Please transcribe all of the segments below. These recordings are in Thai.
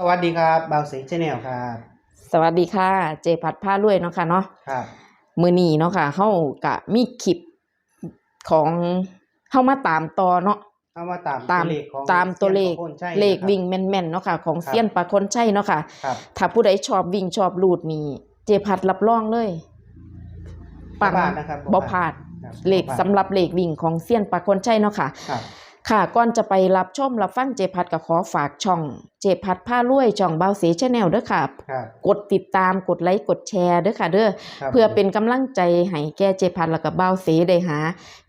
สวัสดีครับบาวสีชแนลครับสวัสดีค่ะ เจพัดผ้ารวยเนาะค่ะเนาะครับ มือนี้เนาะค่ะเฮากะมีคลิปของเฮามาตามต่อเนาะเข้ามาตามตามเลขของตามตัวเลขซียนประโคนชัยเลขนะครับ วิ่งแม่นๆเนาะค่ะ ของครับ เซียนปลาคนใช่เนาะค่ะ ครับ ถ้าผู้ใดชอบวิ่งชอบลูดนี่เจพัดรับรองเลยปังบ่พลาดนะครับบ่พลาดครับเลขบ่พลาดสำหรับเลขวิ่งของเซียนปลาคนใช่เนาะค่ะ ครับ ค่ะก่อนจะไปรับชมรับฟังเจพัดก็ขอฝากช่องเจพัดผ้ารวยช่องเบาเสชแนลเด้อค่ะครับกดติดตามกดไลค์กดแชร์เด้อค่ะเด้อครับเพื่อเป็นกำลังใจให้แก่เจพันแล้วก็เบ้าเสได้หา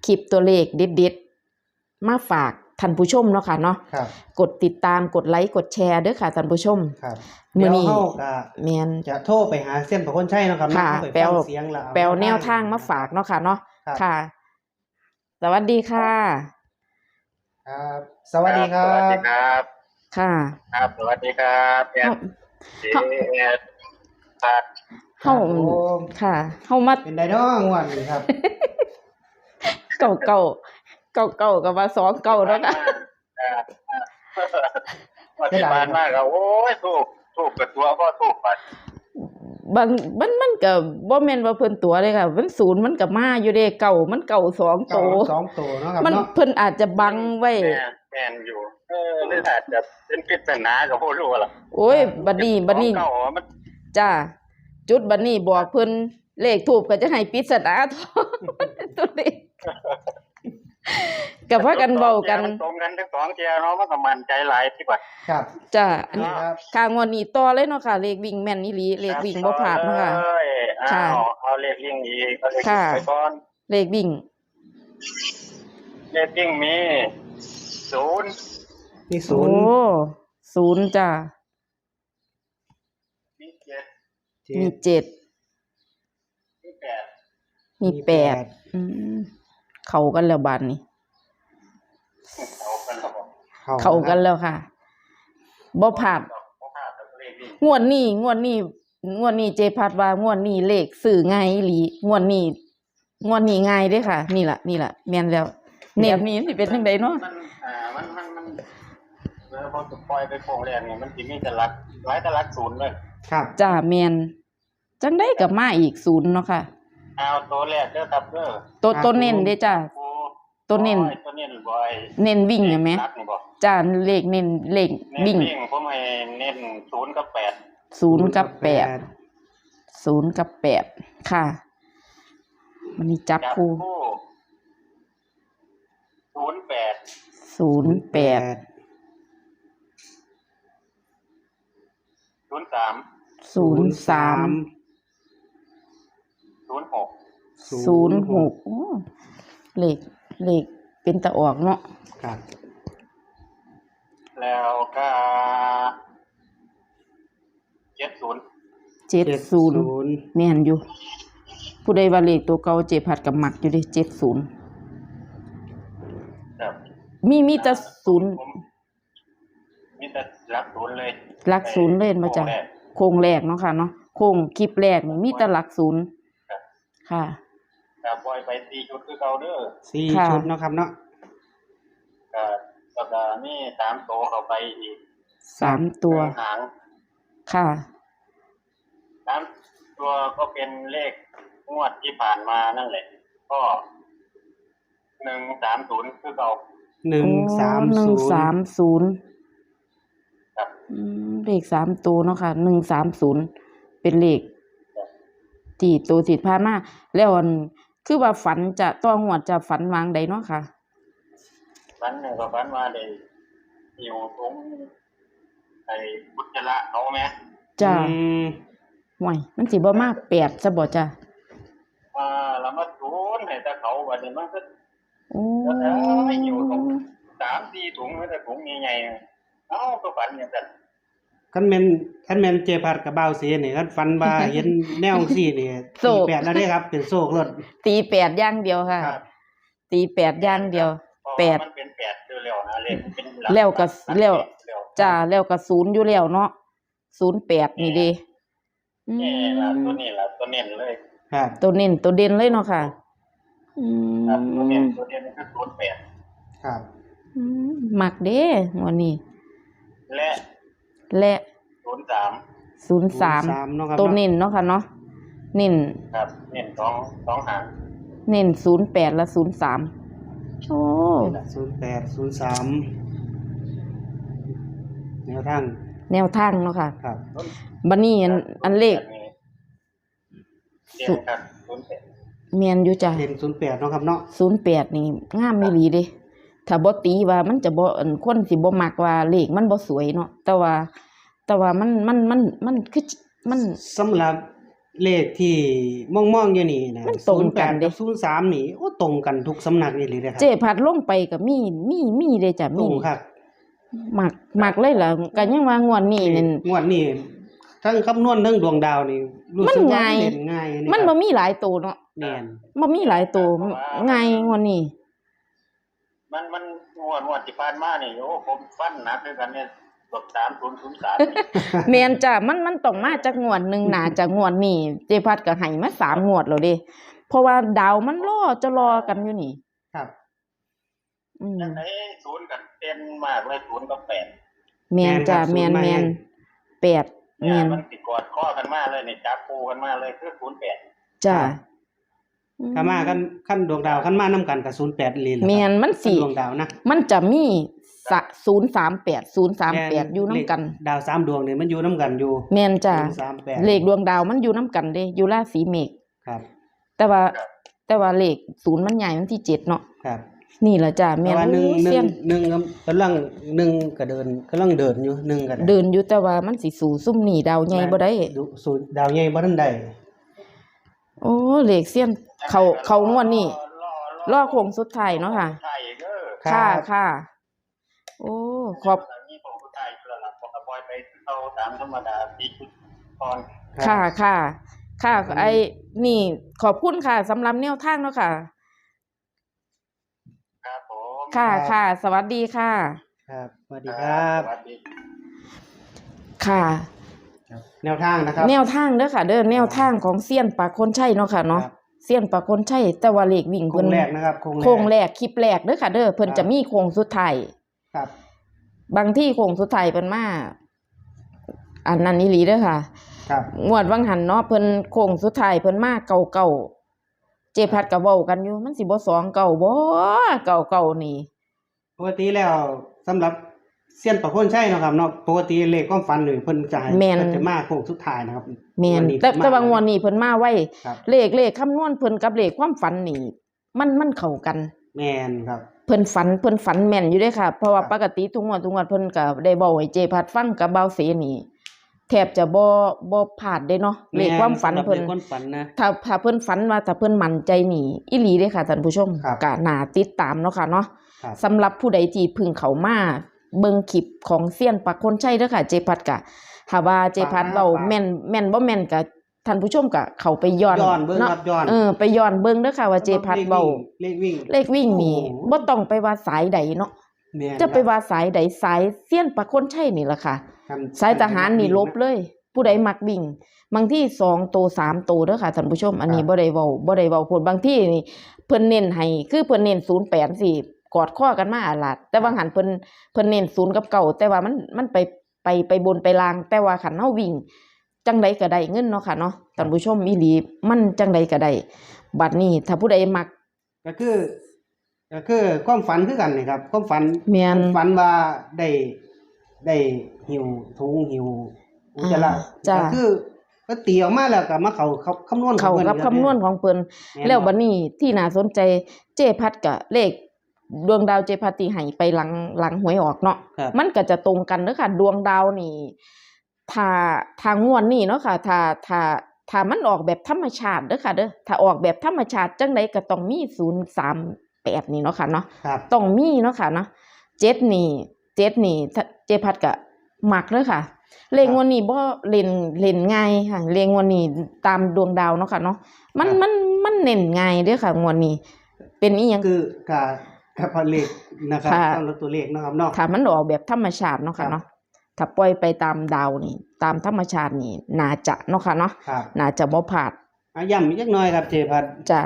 คลิปตัวเลขเด็ดๆมาฝากท่านผู้ชมเนาะค่ะเนาะครับกดติดตามกดไลค์กดแชร์เด้อค่ะท่านผู้ชมครับมื้เดี๋อยวนี้เฮาก็แม่นจะโทรไปหาเส้นประโคนชัยเนาะครับค่ะเนาะแปลวไปฟังเสียงล้วเอาแปลแนวทางมาฝากเนาะค่ะเนาะครับค่ะ สวัสดีค่ะ ครับ สวัสดีครัสวัสดีบครับ ค่ะ ครับ สวัสดีครับแอเฮาดเอดครับเฮาครับผมค่ะเฮามาเป็นไดเนาะงวดนี้ครับ เก่าเก่าเก่าเก่าๆกับว่าสองเก่าเนาะค่ะวันที่ผ่านมาก็โอ้ยถูกถูกกับตัวก็ถูกไป บางมันมันก็บ่แม่นว่าเพิ่นตัวเลยค่ะ มันศูนย์มันก็มาอยู่เด้เก่ามันเก่าสองโตเก้าสองตัวเนาะครับมันเนาะ เพิ่นอาจจะบังไว้ แม่แม่นอยู่ เออหรืออาจจะเป็นปริศนากับผู้รู้ล่ะโอ้ยบัดนี้บัดนี้เก่าๆมันจ้าจุดบัดนี้บอกเพิ่นเลขทูบก็จะให้ปริศนาตัวนี้ ก็พากันเว้ากันมันตรงกันทั้งสองเทียเนาะมันก็มั่นใจหลายที่ว่าครับจ้าอันนี้ครับค่างวดนี้ต่อเลยเนาะค่ะ เลขวิ่งแม่นอีหลีเลขวิ่งบ่พลาดเนาะค่ะเอ้ยเอาค่ะเอาเลขยิ่งอีกเอาเลขค่ะไปก่อนเลขวิ่ง เลขยิ่งมีศูนย์นี่ศูโอ้นย์ศูนย์จ้ามีเจ็ดมีเจ็ดมีแปดมีแปดอืม เข้ากันแล้วบาดนี้เอากันแล้วบอกเข้ากันแล้วค่ะบ่พลาดบ่พลาดแล้วเลขยิ่งงวดนี้งวดนี้งวดนี้เจพัดว่างวดนี้เลขสื่อง่ายอีหลีงวดนี้งวดนี้ง่ายเด้อค่ะ นี่ล่ะนี่ล่ะแม่นแล้วเนบนี้สิเป็นจังไดเนาะมันอ่ามันมันมันเวลาพอปล่อยไปโป่งแรกนี่มันสิมีแต่หลักหลายแต่หลักศูนย์เลย ครับ จ้าแม่นจังได้กับมาอีกศูนย์เนาะค่ะ เอาตัวแรกเด้อครับเด้อตัวตัวเน้นเด้จ้าโอ้ตัวเน้นโอ้ยตัวเน้นบ่อยเน้นวิ่งเห็นไหมหลักนี่บ่จ้าเลขเน้นเลขเน้นวิ่งวิ่งผมให้เน้นศูนย์กับแปดศูนย์กับแปดศูนย์กับแปดค่ะมันนี้จับจับคู่คู่ศูนย์แปดศูนย์แปดศูนย์สามศูนย์สามศูนย์หก ศูนย์หกโอ้เลขเลขเป็นตะออกเนาะครับ แล้วก็เจ็ดศูนย์เจ็ดศูนย์นย์แม่นอยู่ ผู้ใดว่าเลขตัวเก่าเจ็บผัดกับหมักอยู่เดิเจ็ดศูนย์ครับมีมีแต่ศูนย์ผมมีแต่หลักศูนย์เลยหลักศูนย์เล่นมาจ้ะโค้งแรกโครงแรกเนาะค่ะเนาะโครงคลิปแรกนี่มีแต่หลักศูนย์ครับ ค่ะแต่ปล่อยไปสี่ชุดคือเก่าเด้อสี่ค่ะ ชุดเนาะครับเนาะก็แล้วก็มีสามโตวเข้าไปอีกสามตัวหนึ่งหางค่ะ สามตัวก็เป็นเลขงวดที่ผ่านมานั่นแหละ ก็หนึ่งสามศูนย์คือเก่า หนึ่งสามหนึ่ศูงนย์สามศูนย์ครับ อืมเลขสามตัวเนาะค่ะหนึ่งสามศูนย์เป็นเลขที่ตัวติดพานมาแล้วอัน คือว่าฝันจะต้องหวดจะฝันวางใดเนาะค่ะวันหนึ่งก็วันมาได้อยู่ตรงไอ้บุจระเขาไหมจ้าอืมห่วยมันสิบ่มาแปดซะบ่จ้าอ่าแล้วมาศูนย์ให้แต่เขาวันนี้มันก็โอ้ไม่อยู่ตรงสามสี่ถุงไม่แต่ถุงใหญ่ๆเอ้าก็ฝันอย่างนั้น คันแม่นคันแม่นเจพัดกับบ่าวเสียนี่คันฟันว่าเห็นแนวสี่นี่สี่แปดแล้วเด้ครับ เป็นโซกรถ ตีแปดอย่างเดียวค่ะ ครับ ตีแปดอย่างเดียวเพราะแปดว่ามันเป็นแปดเร็วๆนะเลขมันเป็นหกแล้วก็หกแล้ว เร็วจ้าแล้วก็ศูนย์อยู่แล้วเนาะศูนย์แปดนี่เดีอืนี่ล่ะตัวมนี้ล่ะตัวเน้นเลยครับ ตัวเน้นตัวเด่นเลยเนาะค่ะ อืครับตัวเน้นมตัวเน้นคือศูนย์แปดครับ อืมมักเด้วันนี้และ และศูนย์สามศูนย์สาม03เนาะครับ ตัวเนาะเน้นเนาะค่ะเนาะเน้นครับเน้นสองสองหางเน้นศูนย์แปดและศูนย์สามโอ้ศูนย์แปดศูนย์สามแนวทางแนวทางเนาะค่ะครับบันนี้อันอันเลขเรียนครับศูนย์แปดเมียนอยู่จ้ะเด่นศูนย์แปดเนาะครับเนาะศูนย์แปดนี่งามไม่หลีเด้ ถ้าบ่ตีว่ามันจะบ่อันคนสิบ่มักว่าเลขมันบ่สวยเนาะแต่ว่า แต่ว่ามันมันมันมันคือมันสำหรับเลขที่มองมองๆอยู่นี่นะมันตรงกัน08เด้กับศูนย์สามนี่โอ้ตรงกันทุกสำนักนี่เลยนะครับเจพัดลงไปก็มีมีมีเด้จ้ะตรมีงครับมักมักเลยล่ะก็ยังว่างวดนี้นั่นงวดนี้ทั้งคำนวณทั้งดวงดาวนี่รู้สึกมันว่าง่ายเล่นง่ายอัมันคบ่รับมีหลายตัวเนาะแม่นบ่มีหลายตัวง่ายงวดนี้ มันมันงวดงวดที่ผ่านมานี่โอ้ผมฟันหนักด้วยกันเนี่ยกดสามศูนย์ศูนย์สามแม่นจ้ะมันมันต้องมาจากงวดหนึงน่าจะงวดนี้เจพัดก็ให้มาสามงวดแล้วเด้เพราะว่าดาวมันรอจะรอกันอยู่นี่ ครับอืมยังไงศูนย์กับเต็นมากเลยศูนย์กับแปดแม่นจ้ะแม่แม่นนครับแม่นแปดเนี่แม่ยนมันติดกอดข้อกันมากเลยเนี่ยจับปูกันมากเลยคือศูนย์แปดจ้ะ ถ้ามากันขั้นดวงดาวขั้นมานํกันกับศูนย์แปดเลยล่ะครับแม่นมันขั้สิดวงดาวนะมันจะมีสะ038 038อยู่นํกันเลขดาวสามดวงนี่มันอยู่นํกันอยู่ แม่นจ้ะ038เลขดวงดาวมันอยู่นํกันเด้อยู่ราศีเมษครับ แต่ว่าแต่ว่าเลขศูนย์มันใหญ่มันที่เจ็ดเนาะครับนี่ล่ะจ้ะแม่แต่นว่าหนึ่งโอ้ยหนึ่เสียงนหนึ่งกำลังหนึ่งก็เดินกำลังเดินอยู่หนึ่งก็ได้เดินอยู่แต่ว่ามันสิสู่ซุ่มนี่ดาวใหญ่บ่ได้ดูสูตรดาวใหญ่บ่ทันได้โอ้เลขเสียน เขาเขางวดนี้รอโค้งสุดท้ายเนาะค่ะใช่เด้อค่ะค่ะ โอ้ขอบมีผมผู้ชายเพื่อนหลักบอกกับบอยไปเข้าตามธรรมดาตีชุดตอนรับค่ะค่ะ ค่ะอืมไอ้นี่ขอบคุณค่ะสำหรับแนวทางเนาะค่ะครับผมค่ะค่ะ สวัสดีค่ะ ครับ สวัสดีครับสวัสดีค่ะ แนวทางนะครับ แนวทางเด้อค่ะ เด้อแนวทางของเซียนปากคนใช่เนาะค่ะเนาะครับ เซียนปากคนใช่แต่ว่าเลขวิ่งโครเพิ่งนแรกนะครับโครงโค้งแรกคลิปแรกเด้อค่ะ เด้อเพิ่นครับ จะมีโค้งสุดท้ายครับ บางที่โค้งสุดท้ายเพิ่นมาอันนั้นอีหลีเด้อค่ะ ครับ งวดวังหันเนาะเพิ่นโค้งสุดท้ายเพิ่นมาเก่าเก่าๆเจพัดก็เว้ากันอยู่มันสิบ่สองเก่าบ่เก่าเก่าๆนี่ ปกติแล้วสำหรับ เซียนประโคนใช่เนาะครับเนาะปกติเลขความฝันนี่เพิ่นจะให้แม่น เพิ่นจะมาโค้งสุดท้ายนะครับ แม่นวันนี้แต่เพิ่นแต่บางวันนี้เพิ่นมาไว้ครับ เลขเลขคำนวณเพิ่นกับเลขความฝันนี่มันมันเข้ากัน แม่นครับ เพิ่นฝันเพิ่นฝันแม่นอยู่เด้อค่ะ เพราะว่าครับ ปกติทุกงวดทุกงวดเพิ่นก็ได้เว้าให้เจพัดฟังกับเบาเสนี่แทบจะบ่บ่พลาดเด้เนาะเลขความฝันแม่สำหรับเพิ่นเลขความฝันนะ ถ้าถ้าเพิ่นฝันว่าถ้าเพิ่นมั่นใจนี่อีหลีเด้อค่ะท่านผู้ชมครับก็น่าติดตามเนาะค่ะเนาะครับ สำหรับผู้ใดที่เพึ่งเข้ามา เบิ่งคลิปของเซียนปักคนใช่เด้อค่ะ เจพัดกะถ้าว่าเจพัดเว้าแม่นแม่นบ่แม่นก็ท่านผู้ชมก็เข้าไปย้อนย้อนเบิ่งเนาะครับย้อนเออไปย้อนเบิ่งเด้อค่ะว่าเจพัดเว้าเลขวิ่งเลขวิ่งนี่โอ้โหบ่ต้องไปว่าสายใดเนาะแม่นจะไปครับว่าสายใดสายเซียนปักคนใช่นี่ล่ะค่ะครับสายทหารนี่ลบเลย ผู้ใดมักวิ่ง บางที่สองโตสามโตเด้อค่ะท่านผู้ชม อันนี้บ่ได้เว้าบ่ได้เว้าพูดบางที่นี่เพิ่นเน้นให้คือเพิ่นเน้น08สิ กอดข้อกันมาอาลาดแต่บางหันเพิ่นเพิ่นเน้น0กับเก่าแต่ว่ามันมันไปไปไปบนไปลาง แต่ว่าคันเฮาวิ่ง จังใดก็ได้เงินเนาะค่ะเนาะท่านผู้ชมอีหลีมันจังใดก็ได้บัดนี้ ถ้าผู้ใดมัก ก็คือ ก็คือความฝันคือกันนี่ครับความฝันแม่นฝันว่าได้ได้หิวถุงหิวอุจจาระอ่าจ้ะ ก็คือก็ตีออกมาแล้วก็มาเข้าเข้าคำนวณของเข้าพิ่นกับอีกคำนวณของเพิ่นม่นแล้วบ่บัดนี้ที่น่าสนใจเจพัดกับเลข ดวงดาวเจพัดที่ให้ไปหลังหลังหวยออกเนาะครับมันก็จะตรงกันเด้อค่ะ ดวงดาวนี่ถ้าทางงวดนี่เนาะค่ะถ้าถ้าถ้ามันออกแบบธรรมชาติเด้อค่ะเด้อถ้าออกแบบธรรมชาติจังไดก็ต้องมี038นี่เนาะค่ะเนาะครับต้องมีเนาะค่ะเนาะเจ็ดนี่เจ็ดนี่ถ้าเจพัดก็มักเด้อค่ะเลงวันนี้บ่เล่นเล่นง่ายค่ะเลงวันนี้ตามดวงดาวเนาะค่ะเนาะมันครับมันมันเน้นง่ายเด้อค่ะงวดนี้ เป็นอีหยังคือกับ กับเลขนะครับค่ะสำหรับตัวเลขนะครับเนาะถ้ามันออกแบบธรรมชาติเนาะครัค่ะบเนาะถ้าปล่อยไปตามดาวนี่ ตามธรรมชาตินี่น่าจะเนาะค่ะเนาะครับน่าจะบ่พลาดอะย้ำอีกจักหน่อยครับเจพัดจะ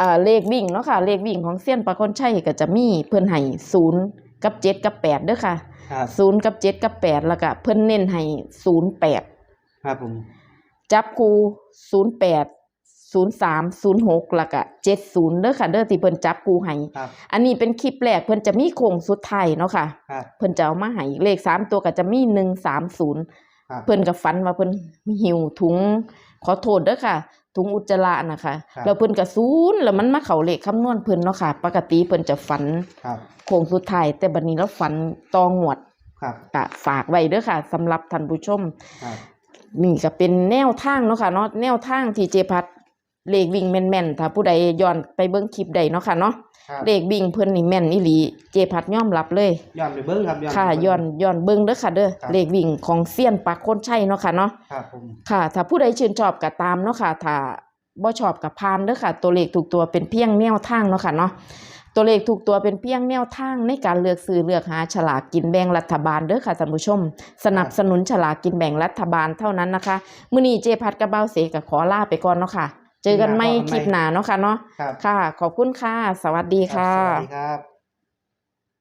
อ่าเลขวิ่งเนาะค่ะเลขวิ่งของเซียนปลาคนชัยก็จะมีเพิ่นให้ศูนย์กับเจ็ดกับแปดเด้อค่ะครับศูนย์กับเจ็ดกับแปดแล้วก็เพิ่นเน้นให้ศูนย์แปด ครับผมจับคูศูนย์แปด ศูนย์สามศูนย์หกแล้วก็เจ็ดศูนย์เด้อค่ะเด้อที่เพิ่นจับคูให้ครับ อันนี้เป็นคลิปแรกเพิ่นจะมีโครงสุดท้ายเนาะค่ะ ครับ เพิ่นจะเอามาให้เลขสามตัวก็จะมีหนึ่งสามศูนย์ครับเพิ่นก็ฝันว่าเพิ่นหิวถุงขอโทษเด้อค่ะถุงอุจจาระนะคะครับ แล้วเพิ่นก็ศูนย์แล้วมันมาเข้าเลขคำนวณเพิ่นเนาะค่ะ ปกติเพิ่นจะฝันครับ โค้งสุดท้ายแต่บัดนี้เราฝันตองวดครับ ก็ฝากไว้เด้อค่ะสำหรับท่านผู้ชม ครับ นี่ก็เป็นแนวทางเนาะค่ะเนาะแนวทางที่เจพัด เลขวิ่งแม่นๆถ้าผู้ใดย้อนไปเบิ่งคลิปใดเนาะค่ะเนาะครับเลขวิ่งเพิ่นนี่แม่นอีหลีเจพัดยอมรับเลย ย้อนไปเบิ้งครับย้อนค่ะไปเบิ่ง ย้อนย้อนเบิ่งเด้อค่ะเด้อครับ เลขวิ่งของเซียนปักคนใช่เนาะค่ะเนาะ ครับผม ค่ะ ถ้าผู้ใดชื่นชอบก็ตามเนาะค่ะ ถ้าบ่ชอบก็ผ่านเด้อค่ะ ตัวเลขถูกตัวเป็นเพียงแนวทางเนาะค่ะเนาะ ตัวเลขถูกตัวเป็นเพียงแนวทางในการเลือกซื้อเลือกหาฉลากกินแบ่งรัฐบาลเด้อค่ะท่านผู้ชม สนับสนุนฉลากกินแบ่งรัฐบาลเท่านั้นนะคะ มื้อนี้เจพัดกับเบ้าเสกก็ขอลาไปก่อนเนาะค่ะ เจอกันใหม่คลิปหน้าเนาะค่ะเนาะครับค่ะ ขอบคุณค่ะ สวัสดีครัค่ะบสวัสดีครับ